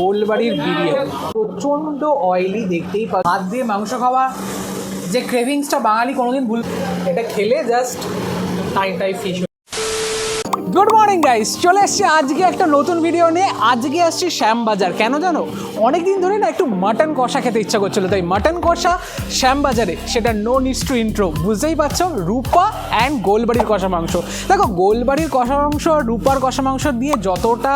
গোলবাড়ির বিরিয়ানি। প্রচণ্ড অয়েলি দেখতেই পাচ্ছি। হাত দিয়ে মাংস খাওয়া, যে ক্রেভিংসটা বাঙালি কোনোদিন ভুল এটা খেলে জাস্ট টাই টাই ফিশ গুড মর্নিং গাইস চলে এসছি আজকে একটা নতুন ভিডিও নিয়ে। আজকে আসছি শ্যামবাজার। কেন জানো? অনেক দিন ধরে না একটু মাটন কষা খেতে ইচ্ছা করছিল। তাই মাটন কষা শ্যামবাজারে, সেটা নো নিডস টু ইন্ট্রো বুঝতেই পারছ, রূপা অ্যান্ড গোলবাড়ির কষা মাংস। দেখো, গোলবাড়ির কষা মাংস আর রূপার কষা মাংস দিয়ে যতটা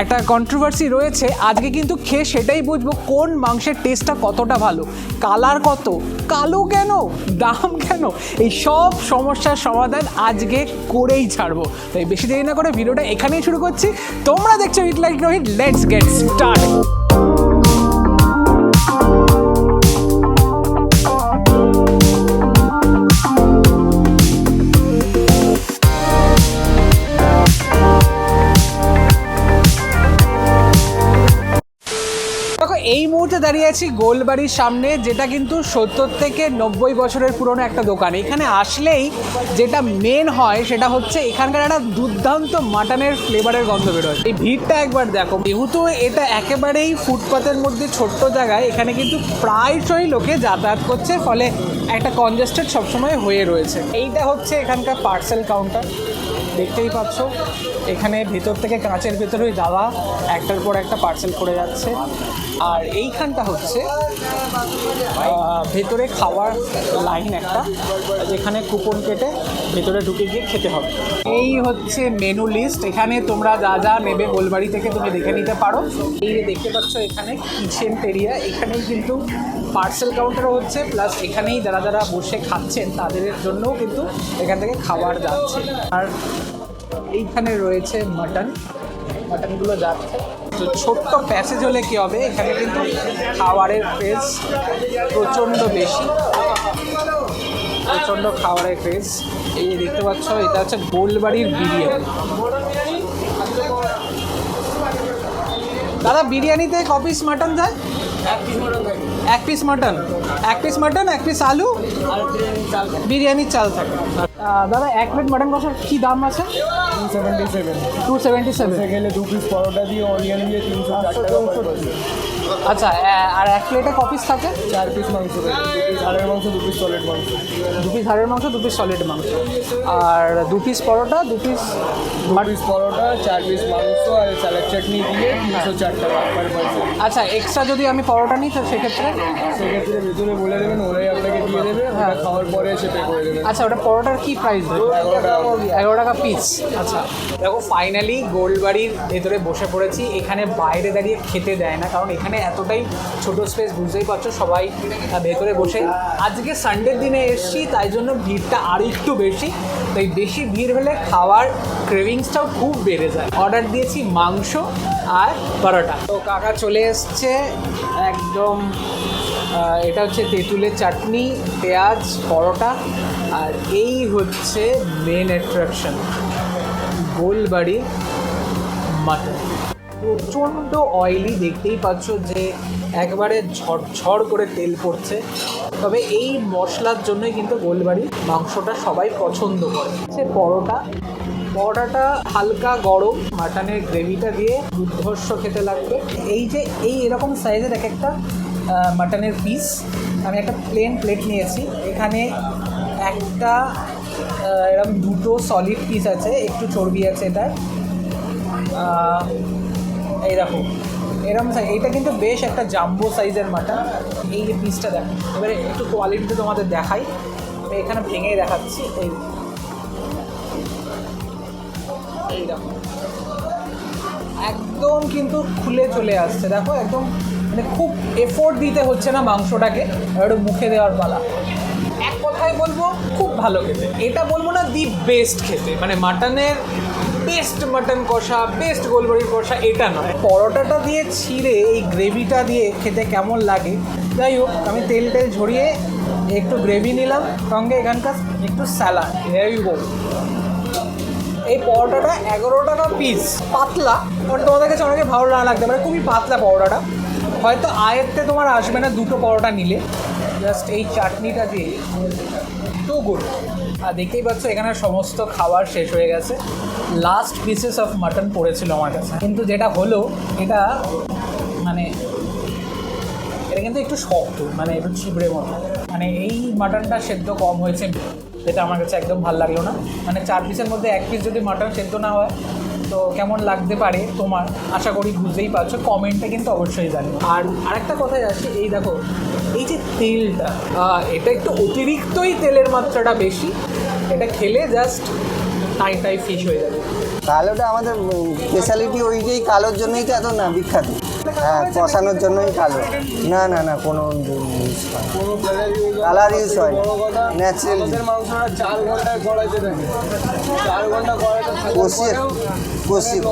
একটা কন্ট্রোভার্সি রয়েছে, আজকে কিন্তু খেয়ে সেটাই বুঝব কোন মাংসের টেস্টটা কতটা ভালো। কালার কত? কালো কেন? দাম কেন? এই সব সমস্যার সমাধান আজকে করেই ছাড়বো। তাই বেশি দেরি না করে ভিডিওটা এখানেই শুরু করছি। তোমরা দেখছ it like Rohit let's get start দাঁড়িয়ে আছি গোলবাড়ির সামনে, যেটা কিন্তু সত্তর থেকে নব্বই বছরের পুরনো একটা দোকান। এখানে আসলেই যেটা মেন হয় সেটা হচ্ছে এখানকার একটা দুর্দান্ত মাটনের ফ্লেভারের গন্ধ বেরোয়। এই ভিড়টা একবার দেখো। যেহেতু এটা একেবারেই ফুটপাথের মধ্যে ছোট্ট জায়গায় এখানে কিন্তু প্রায়শই লোকে যাতায়াত করছে, ফলে একটা কনজেস্টেড সবসময় হয়ে রয়েছে। এইটা হচ্ছে এখানকার পার্সেল কাউন্টার দেখতেই পাচ্ছ, এখানে ভেতর থেকে কাঁচের ভেতরে ওই দাদা একটার পর একটা পার্সেল করে যাচ্ছে। আর এইখানটা হচ্ছে ভেতরে খাওয়ার লাইন একটা, যেখানে কুপন কেটে ভেতরে ঢুকে গিয়ে খেতে হবে। এই হচ্ছে মেনু লিস্ট এখানে তোমরা যা যা নেবে গোলবাড়ি থেকে তুমি দেখে নিতে পারো। এই যে দেখতে পাচ্ছ এখানে কিচেন এরিয়া এখানেই কিন্তু পার্সেল কাউন্টারও হচ্ছে প্লাস এখানেই যারা যারা বসে খাচ্ছেন, তাদের জন্যও কিন্তু এখান থেকে খাবার যাচ্ছে। আর এইখানে রয়েছে মাটন মাটনগুলো যাচ্ছে। তো ছোট্ট প্যাসেজ হলে কী হবে? এখানে কিন্তু খাবারের ক্রেজ প্রচণ্ড বেশি। প্রচণ্ড খাবারের ক্রেজ এই যে দেখতে পাচ্ছ এটা হচ্ছে গোলবাড়ির বিরিয়ানি। দাদা বিরিয়ানিতে ক পিস মাটন যায় এক পিস মাটন এক পিস মাটন এক পিস আলু? বিরিয়ানির চাল থাকে। দাদা এক প্লেট মাটন কষার কী দাম আছে? Two seventy seven two seventy seven গেলে দু পিস পরোটা দিয়ে অনিয়ন দিয়ে তিনশো চার টাকা। আচ্ছা আর এক প্লেটে ক পিস থাকে? চার পিস মাংস দেবে দু পিস হাড়ের মাংস দু পিস সলিড মাংস। দু পিস হাড়ের মাংস দু পিস সলিড মাংস। আর দু পিস পরোটা দু পিস দু পিস পরোটা চার পিস মাংস আর স্যালাড চাটনি দিয়ে তিনশো চার টাকা পার আচ্ছা এক্সট্রা যদি আমি পরোটা নিই তো সেক্ষেত্রে? সেক্ষেত্রে ভেতরে বলে দেবেন ওরাই আপনাকে দিয়ে দেবে ওটা খাওয়ার পরে এসে পে করে দেবেন আচ্ছা ওটা পরোটার কি প্রাইস এগারো টাকা এগারো টাকা পিস আচ্ছা। দেখো ফাইনালি গোলবাড়ির ভেতরে বসে পড়েছি। এখানে বাইরে দাঁড়িয়ে খেতে দেয় না কারণ এখানে এতটাই ছোট স্পেস বুঝতেই পারছ, সবাই ভেতরে বসে। আজকে সানডের দিনে এসছি, তাই জন্য ভিড়টা আর একটু বেশি। তাই বেশি ভিড় হলে খাওয়ার ক্রেভিংসটাও খুব বেড়ে যায়। অর্ডার দিয়েছি মাংস আর পরোটা। তো কাকা চলে এসছে, একদম এটা হচ্ছে তেঁতুলের চাটনি, পেঁয়াজ, পরোটা, আর এই হচ্ছে মেন অ্যাট্রাকশন গোলবাড়ি মাটন। প্রচণ্ড অয়েলি দেখতেই পাচ্ছ যে একবারে ঝড় করে তেল পড়ছে। তবে এই মশলার জন্যই কিন্তু গোলবাড়ি মাংসটা সবাই পছন্দ করে। সে পরোটা, পরোটাটা হালকা গরম, মাটনের গ্রেভিটা দিয়ে দুর্ধর্ষ খেতে লাগবে। এই যে, এই এরকম সাইজের এক একটা মাটনের পিস আমি একটা প্লেন প্লেট নিয়েছি। এখানে একটা এরকম দুটো সলিড পিস আছে, একটু চর্বি আছে এটার। এই দেখো এরকম সাইজ এইটা কিন্তু বেশ একটা জাম্বো সাইজের মাটন এই যে পিসটা দেখো, এবারে একটু কোয়ালিটিটা তোমাদের দেখাই। এখানে ভেঙেই দেখাচ্ছি, এই একদম কিন্তু খুলে চলে আসছে, দেখো, একদম মানে খুব এফোর্ট দিতে হচ্ছে না মাংসটাকে একটু মুখে দেওয়ার পালা। এক কথায় বলব, খুব ভালো খেতে। এটা বলব না দি বেস্ট খেতে। মানে মাটনের বেস্ট মাটন কষা বেস্ট গোলবাড়ির কষা, এটা নয়। পরোটাটা দিয়ে ছিঁড়ে, এই গ্রেভিটা দিয়ে খেতে কেমন লাগে? যাই হোক, আমি তেল টেল ঝরিয়ে একটু গ্রেভি নিলাম, সঙ্গে এখানকার একটু স্যালাড হেভি বল এই পরোটাটা এগারো টাকা পিস পাতলা। কারণ তোমাদের কাছে অনেকে ভালো না লাগতে পারে, খুবই পাতলা পরোটাটা। হয়তো আয়েরতে তোমার আসবে না দুটো পরোটা নিলে। জাস্ট এই চাটনিটা দিয়ে টু গুড আর দেখতেই পাচ্ছ, এখানে সমস্ত খাবার শেষ হয়ে গেছে। লাস্ট পিসেস অফ মাটন পড়েছিল আমার কাছে। কিন্তু যেটা হলো, এটা মানে এটা কিন্তু একটু শক্ত মানে একটু ছিবড়ে মতো। মানে এই মাটনটা সেদ্ধ কম হয়েছে, যেটা আমার কাছে একদম ভালো লাগল না। মানে চার পিসের মধ্যে এক পিস যদি মাটন সেদ্ধ না হয় তো কেমন লাগতে পারে তোমার? আশা করি বুঝতেই পারছ কমেন্টটা কিন্তু অবশ্যই জানো আর আরেকটা কথাই আসছে এই দেখো, এই যে তেলটা এটা একটু অতিরিক্তই তেলের মাত্রাটা বেশি, এটা খেলে জাস্ট টাই টাই ফিশ হয়ে যাবে। কালোটা আমাদের স্পেশালিটি ওই যেই কালোর জন্যই তো এত না বিখ্যাত। হ্যাঁ কষানোর জন্যই কালো। না না না, কোনো ইউজ হয় কালার ইউজ হয় না। বড় কথা Natural আমাদের মাংসটা চার ঘন্টায় কড়াইতে থাকে চার ঘণ্টা কড়াইতে কষিয়ে কষিয়ে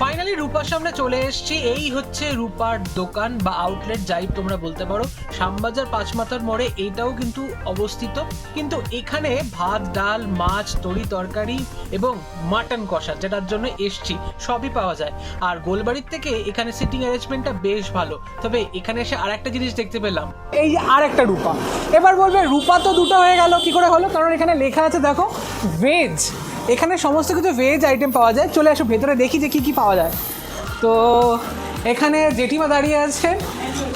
ফাইনালি রূপার সামনে চলে এসেছি। এই হচ্ছে রূপার দোকান বা আউটলেট যাই তোমরা বলতে পারো। শ্যামবাজার পাঁচমাথার মোড়ে এইটাও কিন্তু অবস্থিত। কিন্তু এখানে ভাত, ডাল, মাছ, তরি তরকারি এবং মাটন কষা, যেটার জন্য এসছি, সবই পাওয়া যায়। আর গোলবাড়ির থেকে এখানে সিটিং অ্যারেঞ্জমেন্টটা বেশ ভালো। তবে এখানে এসে আর একটা জিনিস দেখতে পেলাম। এই যে আর একটা রূপা। এবার বলবে, রূপা তো দুটো হয়ে গেল, কি করে হলো? কারণ এখানে লেখা আছে, দেখো ভেজ এখানে সমস্ত কিছু ভেজ আইটেম পাওয়া যায়। চলে আসো, ভেতরে দেখি যে কী কী পাওয়া যায়। তো, এখানে জেঠিমা দাঁড়িয়ে আছে।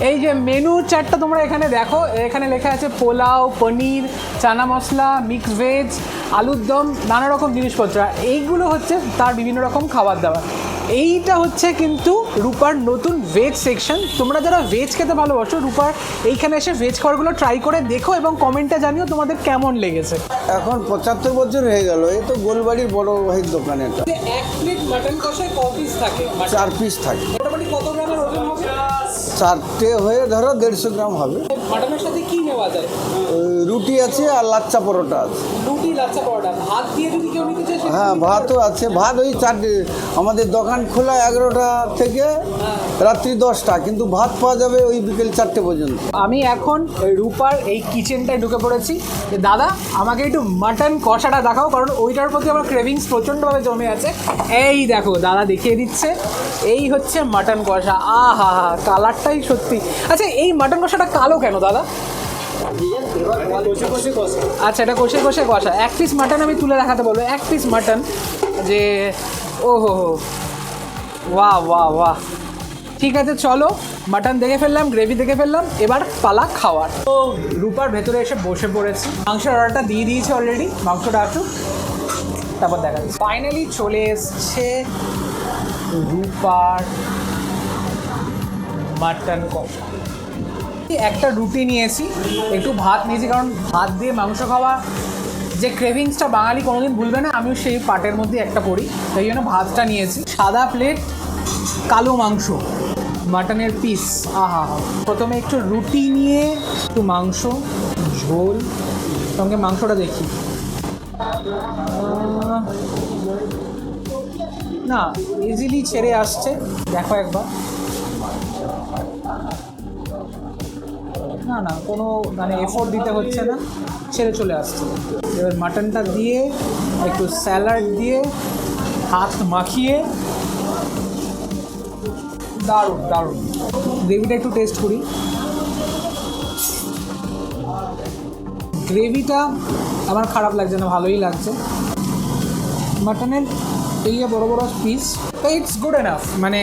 এই যে মেনু চারটা তোমরা এখানে দেখো, এখানে লেখা আছে পোলাও, পনির, চানা মশলা মিক্স ভেজ আলুর দম, নানা রকম জিনিসপত্র। এইগুলো হচ্ছে তার বিভিন্ন রকম খাবার দাবার। এইটা হচ্ছে কিন্তু রূপার নতুন ভেজ সেকশন তোমরা যারা ভেজ খেতে ভালোবাসো রূপার এইখানে এসে ভেজ খাবারগুলো ট্রাই করে দেখো এবং কমেন্টে জানিও তোমাদের কেমন লেগেছে। এখন পঁচাত্তর বছর হয়ে গেল এ তো গোলবাড়ির বড় ভাইয়ের দোকান এটা। এক প্লেট মাটন কষায় ক পিস থাকে? চার পিস থাকে। মোটামুটি কত গ্রামের ওজন হবে? চারটে হয়ে ধরো দেড়শো গ্রাম হবে। মাটনের সাথে কি নেওয়া যায়? রুটি আছে আর লাচ্চা পরোটা আছে। রুটি লাচ্চা পরোটা। ভাত দিয়ে যদি কেউ নিতে চায় হ্যাঁ ভাতও আছে। ভাত ওই চারটে আমাদের দোকান খোলা এগারোটা থেকে রাত্রি দশটা কিন্তু ভাত পাওয়া যাবে ওই বিকেল চারটে পর্যন্ত। আমি এখন ওই রূপার এই কিচেনটায় ঢুকে পড়েছি। যে দাদা আমাকে একটু মাটন কষাটা দেখাও কারণ ওইটার প্রতি আমার ক্রেভিংস প্রচণ্ডভাবে জমে আছে। এই দেখো দাদা দেখিয়ে দিচ্ছে। এই হচ্ছে মাটন কষা। আহা হা কালারটাই সত্যি। আচ্ছা এই মাটন কষাটা কালো কেন? দাদা? আচ্ছা এটা কষে কষে কষা। এক পিস মাটন আমি তুলে দেখাতে বলব। এক পিস মাটন যে ও হো। হো বাহ বাহ বাহ। ঠিক আছে, চলো। মাটন দেখে ফেললাম গ্রেভি দেখে ফেললাম। এবার পালা খাওয়ার। তো রূপার ভেতরে এসে বসে পড়েছি। মাংসের অর্ডারটা দিয়ে দিয়েছে অলরেডি মাংসটা আসুক। তারপর দেখা যাচ্ছে ফাইনালি চলে এসছে রূপার মাটন কষা। একটা রুটি নিয়েছি, একটু ভাত নিয়েছি, কারণ ভাত দিয়ে মাংস খাওয়া, যে ক্রেভিংসটা বাঙালি কোনোদিন ভুলবে না, আমিও সেই পাটের মধ্যে একটা করি, সেই জন্য ভাতটা নিয়েছি। সাদা প্লেট কালো মাংস, মাটনের পিস আহা হা প্রথমে একটু রুটি নিয়ে, একটু মাংস, ঝোল, সঙ্গে মাংসটা দেখি। না ইজিলি ছেড়ে আসছে, দেখো একবার। না না, কোনো মানে এফোর্ট দিতে হচ্ছে না, ছেড়ে চলে আসছে। এবার মাটনটা দিয়ে, একটু স্যালাড দিয়ে, হাত মাখিয়ে, দারুণ দারুণ। গ্রেভিটা একটু টেস্ট করি। গ্রেভিটা আমার খারাপ লাগছে না, ভালোই লাগছে। মাটনের এই যে বড় বড় পিস ইটস গুড এনাফ মানে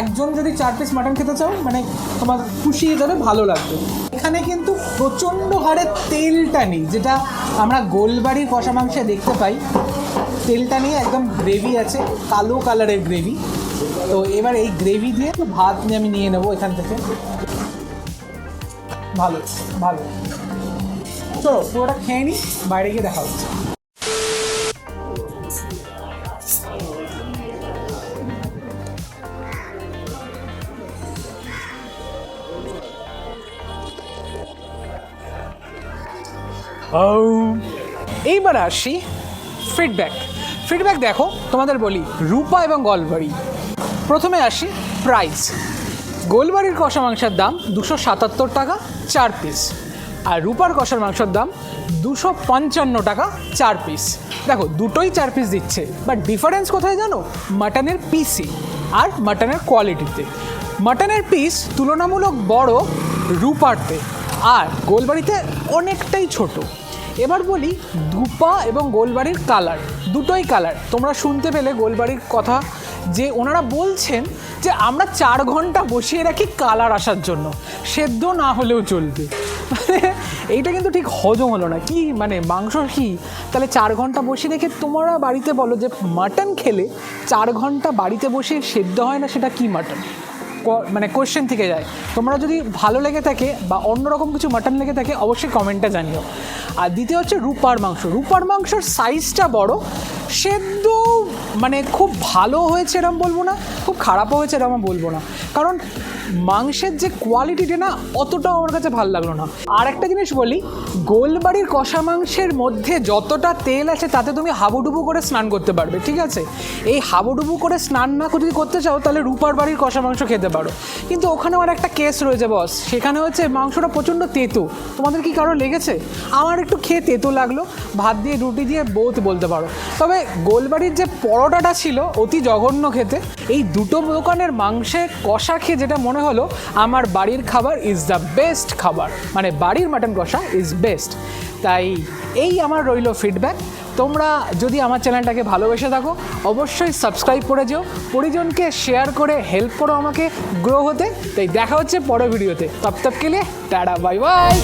একজন যদি চার পিস মাটন খেতে চাও মানে তোমার খুশি যাবে, ভালো লাগবে। এখানে কিন্তু প্রচণ্ড হারে তেলটা নেই, যেটা আমরা গোলবাড়ির কষা মাংসে দেখতে পাই। তেলটা নিয়ে একদম গ্রেভি আছে, কালো কালারের গ্রেভি তো এবার এই গ্রেভি দিয়ে ভাত নিয়ে আমি নিয়ে নেব এখান থেকে। ভালো ভালো। চলো, পুরোটা খেয়ে নিই বাইরে গিয়ে দেখা হচ্ছে। এইবার আসি ফিডব্যাক ফিডব্যাক দেখো, তোমাদের বলি, রূপা এবং গলবাড়ি। প্রথমে আসি প্রাইস গোলবাড়ির কষা মাংসের দাম দুশো সাতাত্তর টাকা, চার পিস আর রূপার কষার মাংসের দাম দুশো পঞ্চান্ন টাকা, চার পিস দেখো, দুটোই চার পিস দিচ্ছে বাট ডিফারেন্স কোথায় জানো? মাটনের পিসি আর মাটনের কোয়ালিটিতে মাটনের পিস তুলনামূলক বড় রূপারতে, আর গোলবাড়িতে অনেকটাই ছোট। এবার বলি দুপা এবং গোলবাড়ির কালার দুটোই কালার তোমরা শুনতে পেলে গোলবাড়ির কথা যে ওনারা বলছেন যে আমরা চার ঘণ্টা বসিয়ে রাখি কালার আসার জন্য। সেদ্ধ না হলেও চলবে। মানে এইটা কিন্তু ঠিক হজম হলো না। কি মানে মাংস কি? তাহলে চার ঘণ্টা বসে রেখে তোমরা বাড়িতে বলো যে মাটন খেলে চার ঘণ্টা বাড়িতে বসে সেদ্ধ হয় না সেটা কি মাটন? মানে কোয়েশ্চেন থেকে যায়। তোমরা যদি ভালো লেগে থাকে বা অন্যরকম কিছু মাটন লেগে থাকে, অবশ্যই কমেন্টটা জানিও। আর দ্বিতীয় হচ্ছে রূপার মাংস। রূপার মাংসর সাইজটা বড়। সেদ্ধ মানে খুব ভালো হয়েছে এরম বলব না, খুব খারাপও হয়েছে এরম বলব না। কারণ মাংসের যে কোয়ালিটিটা না, অতটাও আমার কাছে ভালো লাগল না। আর একটা জিনিস বলি, গোলবাড়ির কষা মাংসের মধ্যে যতটা তেল আছে, তাতে তুমি হাবুডুবু করে স্নান করতে পারবে, ঠিক আছে? এই হাবুডুবু করে স্নান না যদি করতে চাও, তাহলে রূপার বাড়ির কষা মাংস খেতে পারো। কিন্তু ওখানে আমার একটা কেস রয়েছে বস সেখানে হচ্ছে মাংসটা প্রচণ্ড তেতো। তোমাদের কি কারও লেগেছে? আমার একটু খেয়ে তেতো লাগল। ভাত দিয়ে, রুটি দিয়ে বহুত বলতে পারো। তবে গোলবাড়ির যে পরোটাটা ছিল, অতি জঘন্য খেতে। এই দুটো দোকানের মাংসে কষা খেয়ে যেটা মনে হলো, আমার বাড়ির খাবার ইজ দ্য বেস্ট খাবার। মানে বাড়ির মাটন কষা ইজ বেস্ট তাই এই আমার রইল ফিডব্যাক তোমরা যদি আমার চ্যানেলটাকে ভালোবেসে থাকো, অবশ্যই সাবস্ক্রাইব করে যেও। পরিজনকে শেয়ার করে হেল্প করো আমাকে গ্রো হতে। তাই দেখা হচ্ছে পরের ভিডিওতে তপ তপ কে লিয়ে টাটা বাই বাই